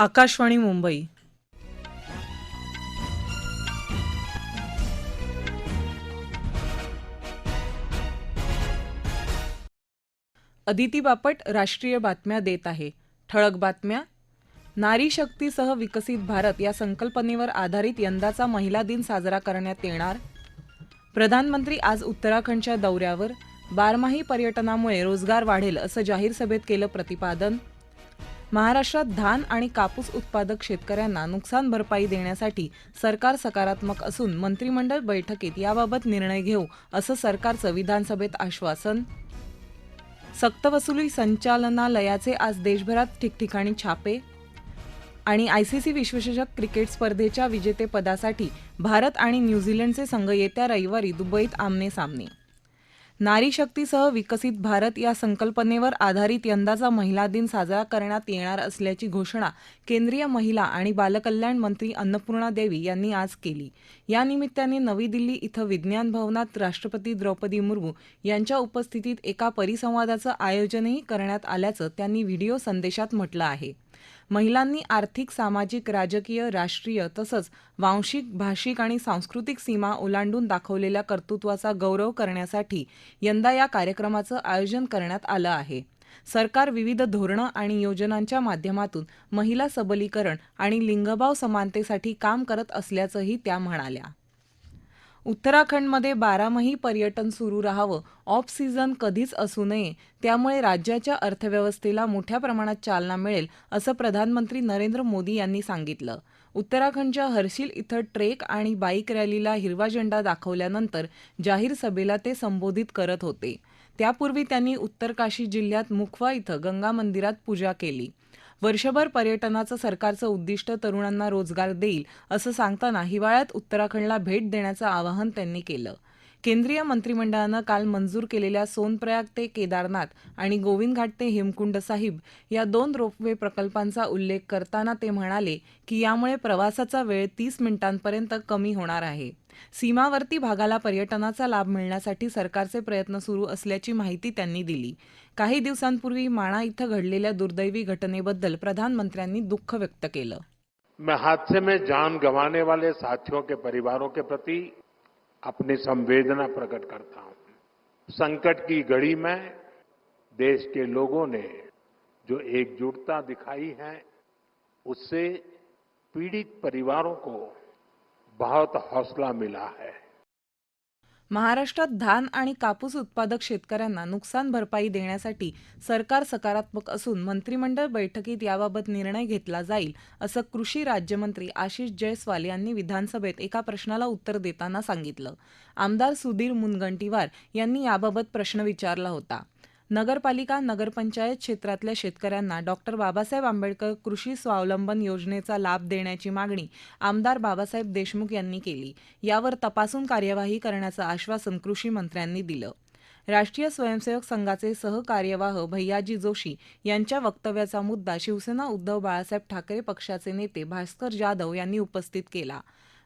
आकाशवाणी मुंबई. अदिती बापट राष्ट्रीय बातम्या देत आहे. ठळक बातम्या. नारी शक्तीसह विकसित भारत या संकल्पनेवर आधारित यंदाचा महिला दिन साजरा करण्यात येणार. प्रधानमंत्री आज उत्तराखंडच्या दौऱ्यावर. बारमाही पर्यटनामुळे रोजगार वाढेल असं जाहीर सभेत केलं प्रतिपादन. महाराष्ट्रात धान आणि कापूस उत्पादक शेतकऱ्यांना नुकसान भरपाई देण्यासाठी सरकार सकारात्मक असून मंत्रिमंडळ बैठकीत याबाबत निर्णय घेऊ असं सरकारचं विधानसभेत आश्वासन. सक्तवसुली संचालनालयाचे आज देशभरात ठिकठिकाणी छापे. आणि आयसीसी विश्वचषक क्रिकेट स्पर्धेच्या विजेतेपदासाठी भारत आणि न्यूझीलंडचे संघ येत्या रविवारी दुबईत आमने सामने नारी शक्तीसह विकसित भारत या संकल्पनेवर आधारित यंदाचा महिला दिन साजरा करण्यात येणार असल्याची घोषणा केंद्रीय महिला आणि बालकल्याण मंत्री अन्नपूर्णा देवी यांनी आज केली. या निमित्ताने नवी दिल्ली इथं विज्ञान भवनात राष्ट्रपती द्रौपदी मुर्मू यांच्या उपस्थितीत एका परिसंवादाचं आयोजनही करण्यात आल्याचं त्यांनी व्हिडिओ संदेशात म्हटलं आहे. महिलांनी आर्थिक सामाजिक राजकीय राष्ट्रीय तसंच वांशिक भाषिक आणि सांस्कृतिक सीमा ओलांडून दाखवलेल्या कर्तृत्वाचा गौरव करण्यासाठी यंदा या कार्यक्रमाचं आयोजन करण्यात आलं आहे. सरकार विविध धोरणं आणि योजनांच्या माध्यमातून महिला सबलीकरण आणि लिंगभाव समानतेसाठी काम करत असल्याचंही त्या म्हणाल्या. उत्तराखंडमध्ये बारामही पर्यटन सुरू राहावं ऑफ सीझन कधीच असू नये त्यामुळे राज्याच्या अर्थव्यवस्थेला मोठ्या प्रमाणात चालना मिळेल असं प्रधानमंत्री नरेंद्र मोदी यांनी सांगितलं. उत्तराखंडच्या हर्षिल इथं ट्रेक आणि बाईक रॅलीला हिरवा झेंडा दाखवल्यानंतर जाहीर सभेला ते संबोधित करत होते. त्यापूर्वी त्यांनी उत्तरकाशी जिल्ह्यात मुखवा इथं गंगा मंदिरात पूजा केली. वर्षभर पर्यटनाचं सरकारचं उद्दिष्ट तरुणांना रोजगार देईल असं सांगताना हिवाळ्यात उत्तराखंडला भेट देण्याचं आवाहन त्यांनी केलं. केंद्रीय मंत्रिमंडळानं काल मंजूर केलेल्या सोनप्रयाग ते केदारनाथ आणि गोविंद घाट ते हेमकुंड साहिब या दोन रोपवे प्रकल्पांचा उल्लेख करताना ते म्हणाले की यामुळे प्रवासाचा वेळ तीस मिनिटांपर्यंत कमी होणार आहे. सीमावर्ती भागाला पर्यटनाचा लाभ मिळण्यासाठी सरकारचे प्रयत्न सुरू असल्याची माहिती त्यांनी दिली. काही दिवसांपूर्वी माणा इथं घडलेल्या दुर्दैवी घटनेबद्दल प्रधानमंत्र्यांनी दुःख व्यक्त केलं. मैं हादसे में जान गंवाने वाले साथियों के परिवारों के प्रति अपनी संवेदना प्रकट करता हूँ। संकट की घड़ी में देश के लोगों ने जो एकजुटता दिखाई है, उससे पीड़ित परिवारों को बहुत हौसला मिला है। महाराष्ट्रात धान आणि कापूस उत्पादक शेतकऱ्यांना नुकसान भरपाई देण्यासाठी सरकार सकारात्मक असून मंत्रिमंडळ बैठकीत याबाबत निर्णय घेतला जाईल असं कृषी राज्यमंत्री आशिष जयस्वाल यांनी विधानसभेत एका प्रश्नाला उत्तर देताना सांगितलं. आमदार सुधीर मुनगंटीवार यांनी याबाबत प्रश्न विचारला होता. नगरपालिका नगरपंचायत क्षेत्रातल्या शेतकऱ्यांना डॉक्टर बाबासाहेब आंबेडकर कृषी स्वावलंबन योजनेचा लाभ देण्याची मागणी आमदार बाबासाहेब देशमुख यांनी केली. यावर तपासून कार्यवाही करण्याचं आश्वासन कृषी मंत्र्यांनी दिलं. राष्ट्रीय स्वयंसेवक संघाचे सहकार्यवाह भैयाजी जोशी यांच्या वक्तव्याचा मुद्दा शिवसेना उद्धव बाळासाहेब ठाकरे पक्षाचे नेते भास्कर जाधव यांनी उपस्थित केला.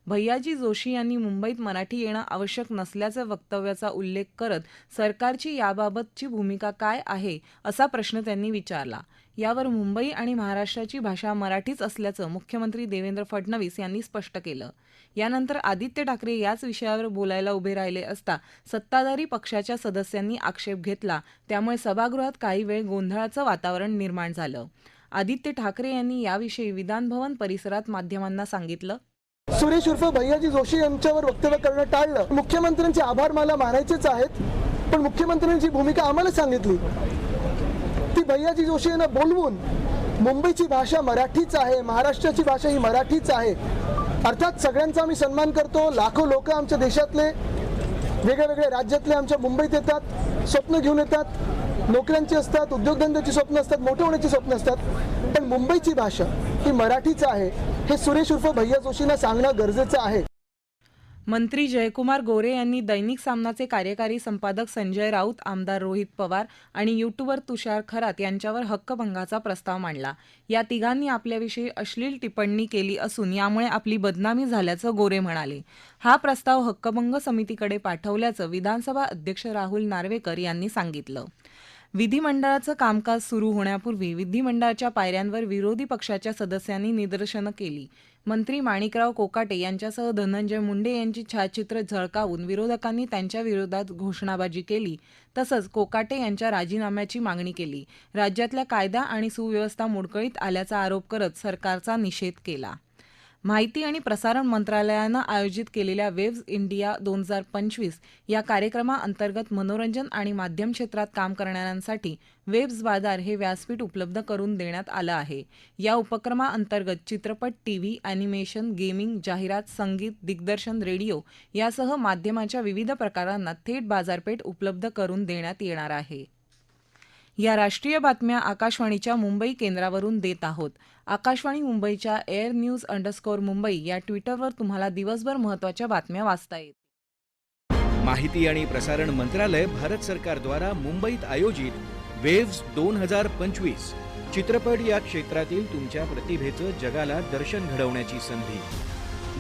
भैयाजी जोशी यांनी मुंबईत मराठी येणं आवश्यक नसल्याचं वक्तव्याचा उल्लेख करत सरकारची याबाबतची भूमिका काय आहे असा प्रश्न त्यांनी विचारला. यावर मुंबई आणि महाराष्ट्राची भाषा मराठीच असल्याचं मुख्यमंत्री देवेंद्र फडणवीस यांनी स्पष्ट केलं. यानंतर आदित्य ठाकरे याच विषयावर बोलायला उभे राहिले असता सत्ताधारी पक्षाच्या सदस्यांनी आक्षेप घेतला. त्यामुळे सभागृहात काही वेळ गोंधळाचं वातावरण निर्माण झालं. आदित्य ठाकरे यांनी याविषयी विधानभवन परिसरात माध्यमांना सांगितलं. सुरेश उर्फ भैयाजी जोशी यांच्यावर वक्तव्य करणं टाळलं. मुख्यमंत्र्यांचे आभार मला मानायचेच आहेत पण मुख्यमंत्र्यांची भूमिका आम्हाला सांगितली. ती भैयाजी जोशी यांना बोलवून मुंबईची भाषा मराठीच आहे महाराष्ट्राची भाषा ही मराठीच आहे. अर्थात सगळ्यांचा आम्ही सन्मान करतो लाखो लोक आमच्या देशातले वेगळ्या वेगळ्या राज्यातले आमच्या मुंबईत येतात स्वप्न घेऊन येतात. नोकऱ्यांची असतात उद्योगधंद्याची स्वप्न असतात मोठे होण्याची स्वप्न असतात. पण मुंबईची भाषा ही मराठीच आहे. हे सुरेश उर्फ भैया जोशींना सांगणं गरजेचं आहे. मंत्री जयकुमार गोरे यांनी दैनिक सामनाचे कार्यकारी संपादक संजय राऊत आमदार रोहित पवार आणि युट्यूबर तुषार खरात यांच्यावर हक्कभंगाचा प्रस्ताव मांडला. या तिघांनी आपल्याविषयी अश्लील टिप्पणी केली असून यामुळे आपली बदनामी झाल्याचं गोरे म्हणाले. हा प्रस्ताव हक्कभंग समितीकडे पाठवल्याचं विधानसभा अध्यक्ष राहुल नार्वेकर यांनी सांगितलं. विधिमंडळाचं कामकाज सुरू होण्यापूर्वी विधिमंडळाच्या पायऱ्यांवर विरोधी पक्षाच्या सदस्यांनी निदर्शनं केली. मंत्री माणिकराव कोकाटे यांच्यासह धनंजय मुंडे यांची छायाचित्र झळकावून विरोधकांनी त्यांच्या विरोधात घोषणाबाजी केली. तसंच कोकाटे यांच्या राजीनाम्याची मागणी केली. राज्यातल्या कायदा आणि सुव्यवस्था मोडकळीत आल्याचा आरोप करत सरकारचा निषेध केला. माहिती आणि प्रसारण मंत्रालयानं आयोजित केलेल्या वेव्ज इंडिया दोन हजार पंचवीस या कार्यक्रमाअंतर्गत मनोरंजन आणि माध्यम क्षेत्रात काम करणाऱ्यांसाठी वेब्स बाजार हे व्यासपीठ उपलब्ध करून देण्यात आलं आहे. या उपक्रमाअंतर्गत चित्रपट टी व्ही अॅनिमेशन गेमिंग जाहिरात संगीत दिग्दर्शन रेडिओ यासह माध्यमाच्या विविध प्रकारांना थेट बाजारपेठ उपलब्ध करून देण्यात येणार आहे. या राष्ट्रीय बातम्या आकाशवाणीच्या मुंबई केंद्रावरून देत आहोत. आकाशवाणी मुंबईच्या एअर न्यूज अंडरस्कोअर मुंबई या ट्विटरवर तुम्हाला दिवसभर महत्त्वाच्या बातम्या वाचता येतील. माहिती आणि प्रसारण मंत्रालय भारत सरकारद्वारा मुंबईत आयोजित वेव्स दोन हजार पंचवीस चित्रपट या क्षेत्रातील तुमच्या प्रतिभेचं जगाला दर्शन घडवण्याची संधी.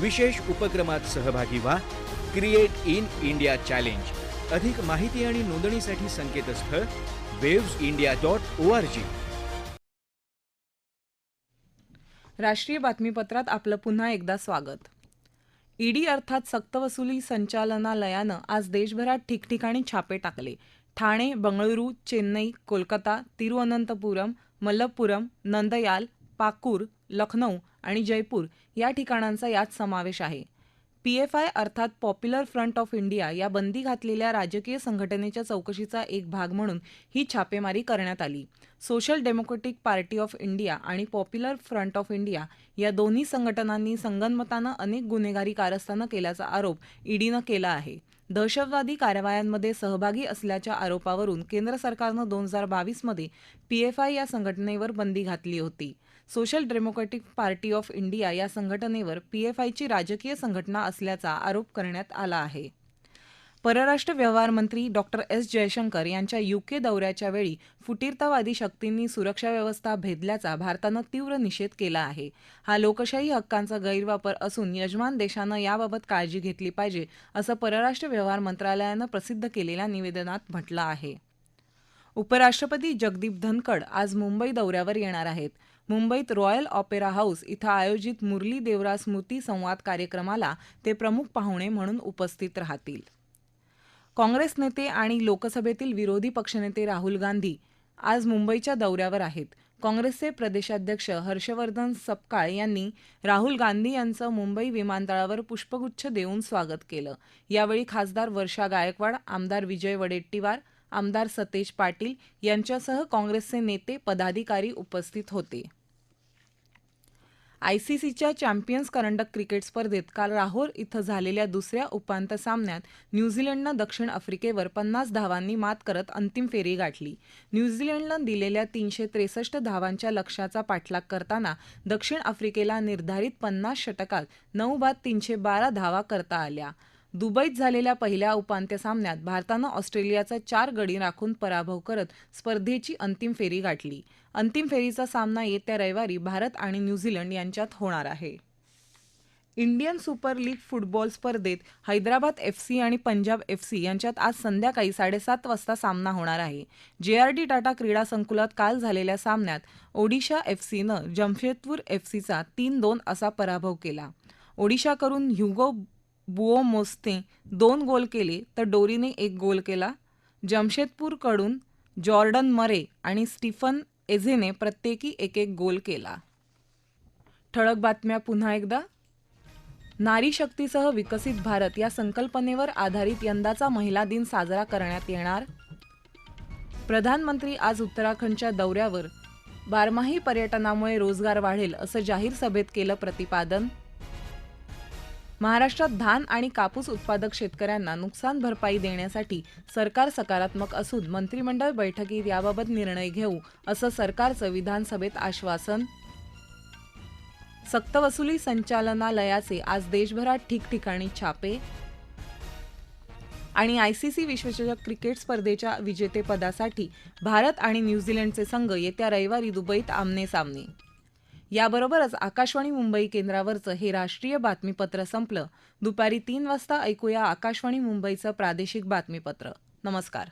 विशेष उपक्रमात सहभागी व्हा. क्रिएट इन इंडिया चॅलेंज अधिक माहिती आणि नोंदणीसाठी संकेतस्थळ waves India dot O R G राष्ट्रीय बातमीपत्रात आपलं पुन्हा एकदा स्वागत. ईडी अर्थात सक्तवसुली संचालनालयानं आज देशभरात ठिकठिकाणी छापे टाकले. ठाणे बंगळुरू चेन्नई कोलकाता तिरुअनंतपुरम मल्लपुरम नंदयाल पाकूर लखनौ आणि जयपूर या ठिकाणांचा यात समावेश आहे. पीएफआय अर्थात पॉप्युलर फ्रंट ऑफ इंडिया या बंदी घातलेल्या राजकीय संघटनेच्या चौकशीचा एक भाग म्हणून ही छापेमारी करण्यात आली. Social democratic party of India आणि पॉप्युलर फ्रंट ऑफ इंडिया या दोन्ही संघटनांनी संगनमतानं अनेक गुन्हेगारी कारस्थानं केल्याचा आरोप ईडीनं केला आहे. दहशतवादी कारवायांमध्ये सहभागी असल्याच्या आरोपावरून केंद्र सरकारनं दोन हजार बावीसमध्ये पीएफआय या संघटनेवर बंदी घातली होती. Social democratic party of India या संघटनेवर पीएफआयची राजकीय संघटना असल्याचा आरोप करण्यात आला आहे. परराष्ट्र व्यवहार मंत्री डॉक्टर एस. जयशंकर यांच्या युके दौऱ्याच्या वेळी फुटीरतावादी शक्तींनी सुरक्षा व्यवस्था भेदल्याचा भारतानं तीव्र निषेध केला आहे. हा लोकशाही हक्कांचा गैरवापर असून यजमान देशानं याबाबत काळजी घेतली पाहिजे असं परराष्ट्र व्यवहार मंत्रालयानं प्रसिद्ध केलेल्या निवेदनात म्हटलं आहे. उपराष्ट्रपती जगदीप धनकड आज मुंबई दौऱ्यावर येणार आहेत. मुंबईत रॉयल ऑपेरा हाऊस इथं आयोजित मुरली देवरा स्मृती संवाद कार्यक्रमाला ते प्रमुख पाहुणे म्हणून उपस्थित राहतील. काँग्रेस नेते आणि लोकसभेतील विरोधी पक्षनेते राहुल गांधी आज मुंबईच्या दौऱ्यावर आहेत. काँग्रेसचे प्रदेशाध्यक्ष हर्षवर्धन सपकाळ यांनी राहुल गांधी यांचं मुंबई विमानतळावर पुष्पगुच्छ देऊन स्वागत केलं. यावेळी खासदार वर्षा गायकवाड आमदार विजय वडेट्टीवार आमदार सतेज पाटील यांच्यासह काँग्रेसचे नेते पदाधिकारी उपस्थित होते. आयसीसीच्या चॅम्पियन्स करंडक क्रिकेट स्पर्धेत काल राहोर इथं झालेल्या दुसऱ्या उपांत्य सामन्यात न्यूझीलंडनं दक्षिण आफ्रिकेवर पन्नास धावांनी मात करत अंतिम फेरी गाठली. न्यूझीलंडनं दिलेल्या तीनशे त्रेसष्ट धावांच्या लक्ष्याचा पाठलाग करताना दक्षिण आफ्रिकेला निर्धारित पन्नास षटकात नऊ बाद तीनशे बारा धावा करता आल्या. दुबईत झालेल्या पहिल्या उपांत्य सामन्यात भारतानं ऑस्ट्रेलियाचा चार गडी राखून पराभव करत स्पर्धेची अंतिम फेरी गाठली. अंतिम फेरीचा सामना येत्या रविवारी भारत आणि न्यूझीलंड यांच्यात होणार आहे. इंडियन सुपर लीग फुटबॉल स्पर्धेत हैदराबाद एफ सी आणि पंजाब एफ सी यांच्यात आज संध्याकाळी साडेसात वाजता सामना होणार आहे. जे आर डी टाटा क्रीडा संकुलात काल झालेल्या सामन्यात ओडिशा एफ सीनं जमशेदपूर एफ सीचा तीन दोन असा पराभव केला. ओडिशाकडून ह्युगो बुओ मोस्ते दोन गोल केले तर डोरीने एक गोल केला. जमशेदपूरकडून जॉर्डन मरे आणि स्टीफन एझेने प्रत्येकी एक एक गोल केला. ठळक बातम्या पुन्हा एकदा. नारी शक्तीसह विकसित भारत या संकल्पनेवर आधारित यंदाचा महिला दिन साजरा करण्यात येणार. प्रधानमंत्री आज उत्तराखंडच्या दौऱ्यावर. बारमाही पर्यटनामुळे रोजगार वाढेल असं जाहीर सभेत केलं प्रतिपादन. महाराष्ट्रात धान आणि कापूस उत्पादक शेतकऱ्यांना नुकसान भरपाई देण्यासाठी सरकार सकारात्मक असून मंत्रिमंडळ बैठकीत याबाबत निर्णय घेऊ असं सरकारचं विधानसभेत आश्वासन. सक्तवसुली संचालनालयाचे आज देशभरात ठिकठिकाणी छापे. आणि आयसीसी विश्वचषक क्रिकेट स्पर्धेच्या विजेतेपदासाठी भारत आणि न्यूझीलंडचे संघ येत्या रविवारी दुबईत आमने सामने. याबरोबरच आकाशवाणी मुंबई केंद्रावरचं हे राष्ट्रीय बातमीपत्र संपलं. दुपारी तीन वाजता ऐकूया आकाशवाणी मुंबईचं प्रादेशिक बातमीपत्र. नमस्कार.